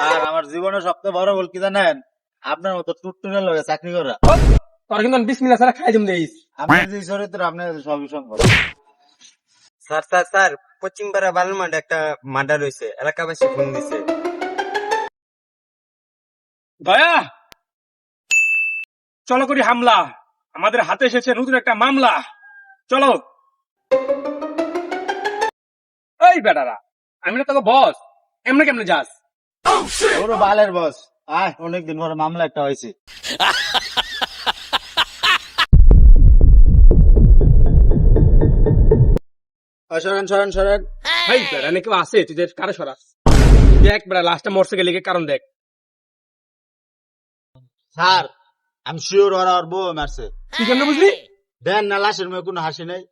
আর আমার জীবনের সবচেয়ে বড় ভুল কি জানেন? আপনার মতো টুটটুনের লগে চাকরি করা। তোর কিন্তু বিসমিল্লাহ ছাড়া খাই দিম দেইস। আপনার যে চরিত্র আপনার সবই সম্ভব। স্যার স্যার স্যার পশ্চিমপাড়া একটা মার্ডার হয়েছে এলাকাবাসী ফোন দিছে। দয়া! চলো করি হামলা। আমাদের হাতে এসেছে নতুন একটা মামলা। চলো। এই বেটারা আমি না তোকে বস এমনি কেমনে যাস? ওর বালের বস। আয় অনেকদিন পরে মামলা একটা হয়েছে। সরেন সরেন সরেন। এই বেটা নাকি আছে? তুই কারে সরাস? দেখ বেটা লাস্টটা মরছে গেলে কারণ দেখ। স্যার আমি শিওর ওরা ওর বউ মারছে। তুই কেমনে বুঝলি? দেন না লাশের মুখে কোনো হাসি নেই।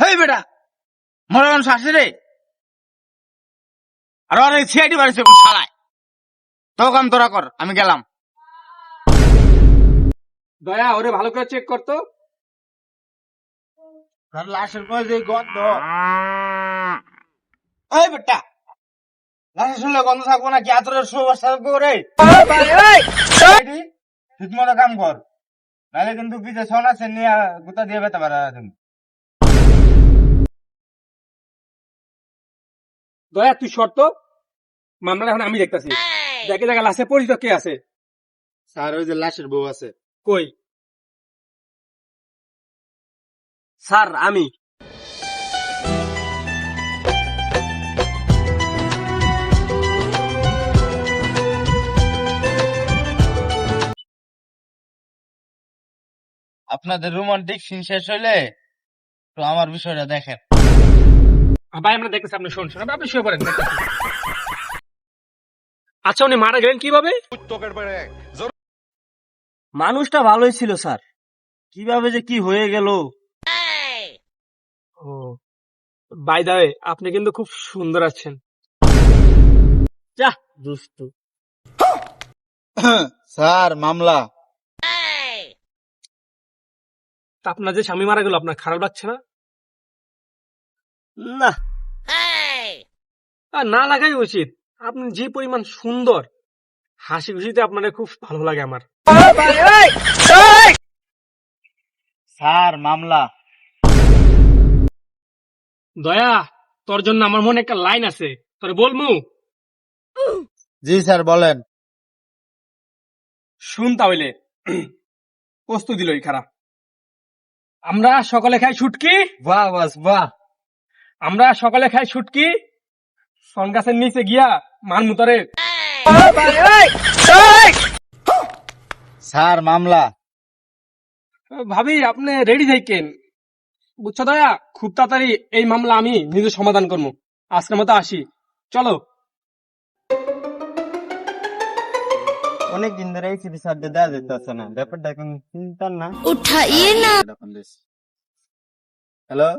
হেই বেটা মনে মানুষ হাসি রে। আর অনেক সিআইডি বাড়িছে তো কাম তোরা কর আমি গেলাম। দয়া ওরে ভালো করে চেক করতো তার লাশের পর যে গন্ধ। এই বেটা লাশের শুনলে গন্ধ থাকব না কি আতরের সুবাস থাকব রে। ঠিক মতো কাম কর। নাহলে কিন্তু ছন আছে নিয়ে গুতা দিয়ে বেতা পারা তুমি। দয়া তুই শর্ত। মামলাটা এখন আমি দেখতেছি। দেখে দেখা লাশে পরিচিত কে আছে? স্যার ওই যে লাশের বউ আছে। কই? স্যার আমি। আপনাদের রোমান্টিক সিন শেষ হইলে তো আমার বিষয়টা দেখেন। ভাই আমরা দেখতেছি আপনি শুন শুন আপনি শুয়ে পড়েন আচ্ছা উনি মারা গেলেন কীভাবে? মানুষটা ভালোই ছিল স্যার। কীভাবে যে কি হয়ে গেল? ও বাই দা আপনি কিন্তু খুব সুন্দর আছেন। যা দুস্তু স্যার মামলা। তা আপনার যে স্বামী মারা গেল আপনার খারাপ লাগছে না? না। আর না লাগাই উচিত। আপনি যে পরিমাণ সুন্দর হাসি খুশিতে আপনার খুব ভালো লাগে আমার। স্যার মামলা। দয়া তোর জন্য আমার মনে একটা লাইন আছে। তোরে বলমু? জি স্যার বলেন। শুন তাহলে। প্রস্তুত দিল খারাপ। আমরা সকালে খাই ছুটকি বাহ বাস বাহ। আমরা সকালে খাই শুটকি। সন গাছের নিচে গিয়া মান মুতারে। স্যার মামলা। ভাবি আপনি রেডি থাকেন বুঝছ দয়া? খুব তাড়াতাড়ি এই মামলা আমি নিজে সমাধান করব আজকে মতো আসি। চলো। অনেক দিন ধরে এই চিঠি সাহায্য দেওয়া যেতেছে না। ব্যাপারটা এখন চিন্তার না। হ্যালো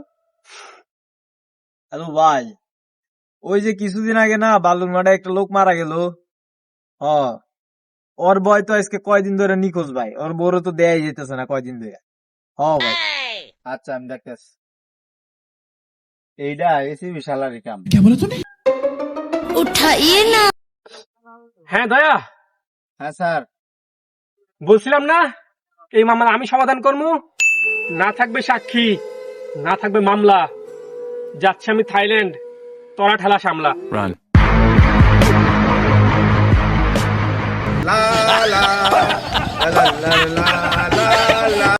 হ্যালো ভাই। ওই যে কিছুদিন আগে না বালুরঘাটে একটা লোক মারা গেল। হ। ওর বয় তো আজকে কয়দিন ধরে নিখোঁজ ভাই। ওর বড় তো দেয়াই যেতেছে না কয়দিন ধরে। হ আচ্ছা আমি দেখতেছি। এইটা এসি কাম। উঠাইয়ে না। হ্যাঁ দয়া। হ্যাঁ স্যার। বলছিলাম না এই মামলা আমি সমাধান করব না থাকবে সাক্ষী না থাকবে মামলা। যাচ্ছে আমি থাইল্যান্ড। তরা ঠেলা সামলা। লা লা লা লা লা লা